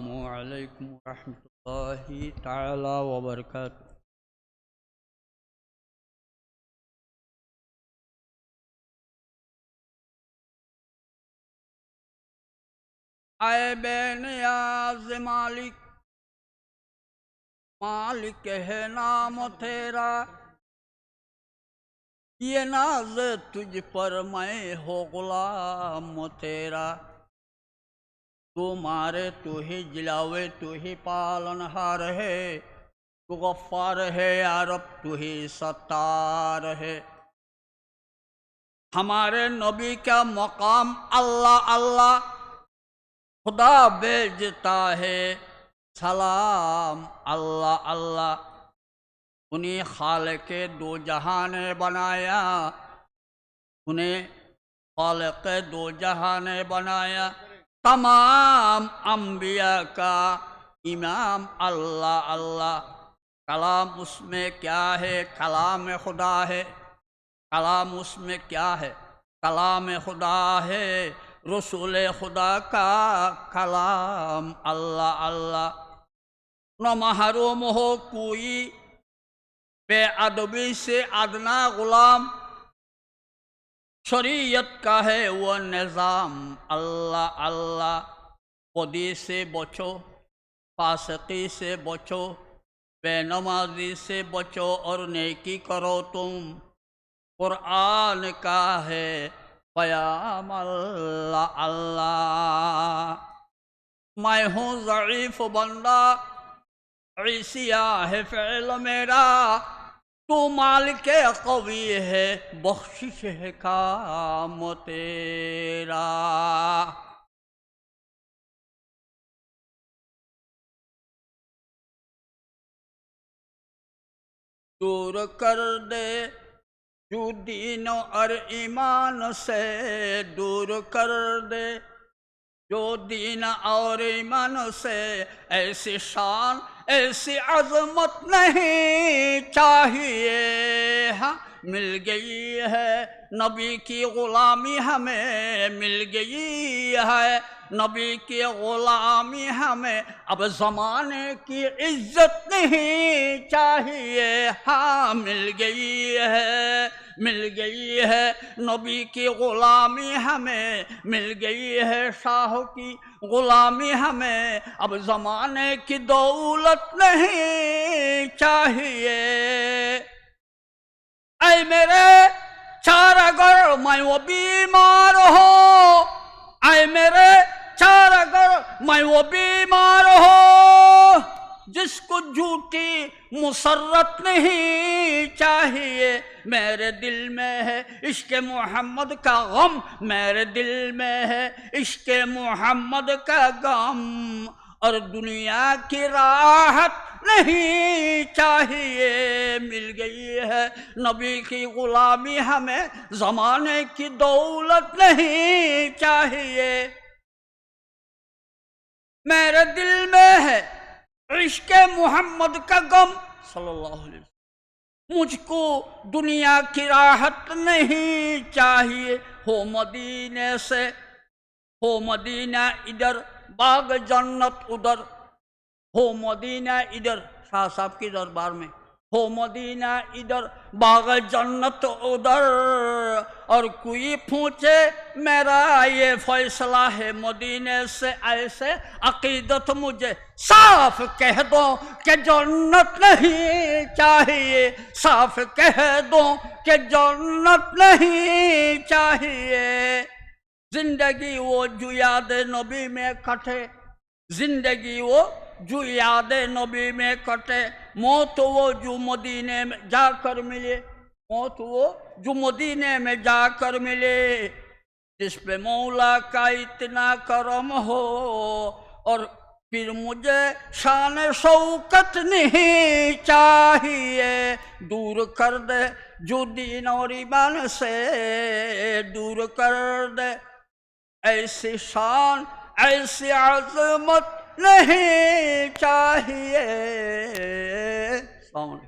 السلام علیکم ورحمۃ اللہ تعالی وبرکاتہ۔ اے بے نیاز مالک مالک ہے نام تیرا۔ یہ ناز تجھ پر میں ہو غلام تیرا۔ تو مارے تو ہی جلاوے تو ہی پالن ہار ہے۔ تو غفار ہے عرب تو ہی ستار ہے۔ ہمارے نبی کا مقام اللہ اللہ خدا بیجتا ہے۔ سلام، اللہ اللہ۔ انہیں خالق دو جہان بنایا۔ انہیں خالق دو جہان بنایا۔ تمام انبیاء کا امام اللہ اللہ۔ کلام اس میں کیا ہے؟ کلام خدا ہے۔ کلام اس میں کیا ہے؟ کلام خدا ہے۔ رسول خدا کا کلام اللہ اللہ۔ نہ محروم ہو کوئی۔ بے ادبی سے ادنا غلام۔ شریعت کا ہے وہ نظام۔ اللہ اللہ، خودی سے بچو، فاسقی سے بچو، بے نمازی سے بچو اور نیکی کرو تم۔ قرآن کا ہے پیام اللہ اللہ۔ میں ہوں ضعیف بندہ عیسیہ ہے فعل میرا۔ تو مالک قوی ہے، بخشش ہے کام تیرا۔ دور کر دے جو دین اور ایمان سے، دور کر دے جو دین اور ایمان سے۔ ایسی شان ایسی عظمت نہیں چاہیے ہاں مل گئی ہے۔ نبی کی غلامی ہمیں مل گئی ہے۔ نبی کی غلامی ہمیں اب زمانے کی عزت نہیں چاہیے ہاں مل گئی ہے۔ مل گئی ہے نبی کی غلامی ہمیں، مل گئی ہے شاہ کی غلامی ہمیں۔ اب زمانے کی دولت نہیں چاہیے۔ اے میرے چار اگر میں وہ بیمار ہو اے میرے چار اگر میں وہ بیمار ہو جس کو جھوٹی مسرت نہیں چاہیے، میرے دل میں ہے عشق محمد کا غم، میرے دل میں ہے عشق محمد کا غم، اور دنیا کی راحت نہیں چاہیے، مل گئی ہے نبی کی غلامی ہمیں، زمانے کی دولت نہیں چاہیے۔ میرے دل میں ہے عشق محمد کا غم صلی اللہ علیہ وسلم مجھ کو دنیا کی راحت نہیں چاہیے ہو مدینے سے ہو مدینہ ادھر باغ جنت ادھر ہو مدینہ ادھر شاہ ہو مدینہ ادھر، باغ جنت ادھر۔ اور کوئی پوچھے، میرا یہ فیصلہ ہے مدینے سے، ایسے عقیدت مجھے صاف کہہ دو کہ جنت نہیں چاہیے۔ صاف کہہ دو کہ جنت نہیں چاہیے۔ زندگی وہ جو یاد نبی میں کٹے زندگی وہ جو یاد نبی میں کٹے، موت وہ جو مدینے میں جا کر ملے۔ موت وہ جو مدینے میں جا کر ملے۔ جس پہ مولا کا اتنا کرم ہو، اور پھر مجھے شان شوکت نہیں چاہیے۔ دور کر دے جو دین اور ایمان سے، دور کر دے۔ ایسی شان، ایسی عظمت نہیں چاہیے۔ السلام